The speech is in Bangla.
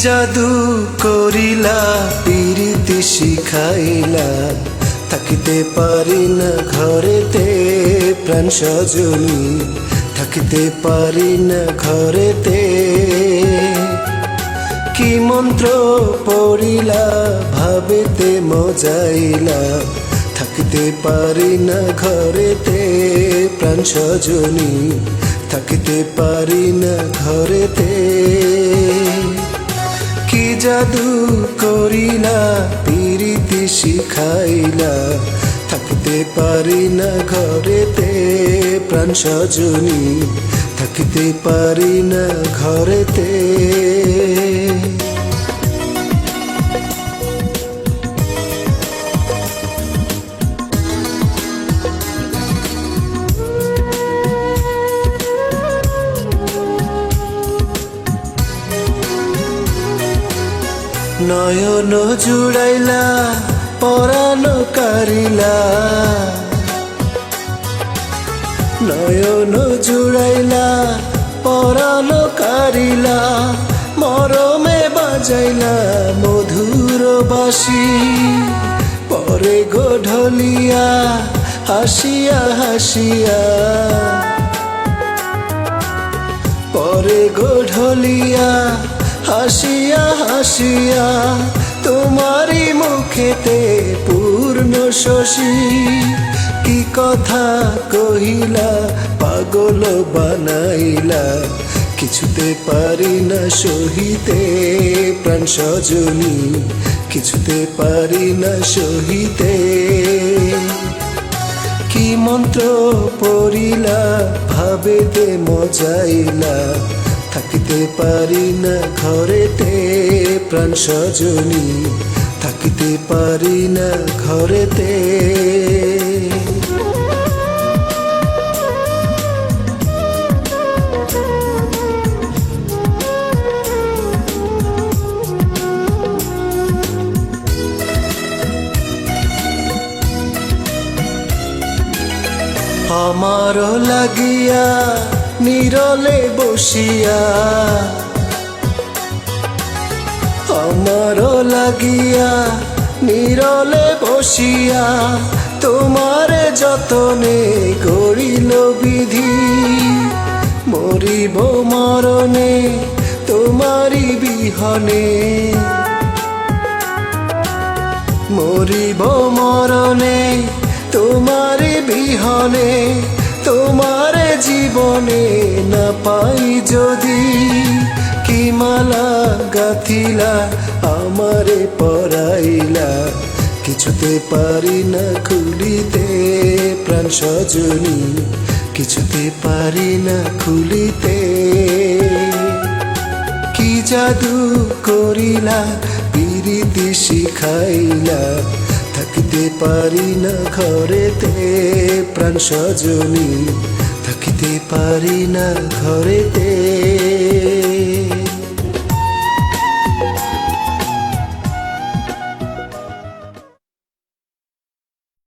জাদু করিলা, পিরিতি শিখাইলা। থাকিতে পারি না ঘরেতে প্রাণ সজনী। থাকিতে পারি না ঘরেতে কি মন্ত্র পড়িলা, ভাবেতে মজাইলা। থাকিতে পারি না ঘরেতে প্রাণ সজনী। থাকিতে পারি না ঘরেতে জাদু করিলা পিরিতি শিখাইলা। থাকতে পারি না ঘরেতে প্রাণ সজনী। থাকিতে পারি না ঘরেতে নয়ন জুড়াইলা পরানো কারিলা। নয়ন জুড়াইলা পরানো কারিলা, মরমে বাজাইলা মধুর বাসি পরে গোঢলিয়া হাসিয়া হাসিয়া। পরে গোঢলিয়া হাসিয়া হাসিয়া তোমারই মুখেতে পূর্ণ শশী। কি কথা কহিলা, পাগল বানাইলা। কিছুতে পারি না সহিতে প্রাণ সজনী। কিছুতে পারি না সহিতে। কি মন্ত্র পড়িলা, ভাবেতে মজাইলা। থাকিতে পারি না ঘরেতে প্রাণ সজনী। থাকিতে পারি না ঘরেতে। আমার লাগিয়া নিরলে বসিয়া আমার লাগিয়া নিরলে বসিয়া তোমার যতনে গড়িল বিধি, মরিব মরণে তোমারি বিহনে। মরিব মরণে তোমার বিহনে। তোমার জীবনে না পাই যদি কি মালা গাথিলা, আমারে পরাইলা। কিছুতে পারি না খুলিতে প্রাণ সজনী। কিছুতে পারি না খুলিতে কি জাদু করিলা, পিরিতি শিখাইলা। থাকিতে পারি না ঘরেতে প্রাণ সজনী থাকিতে পারি না ঘরেতে।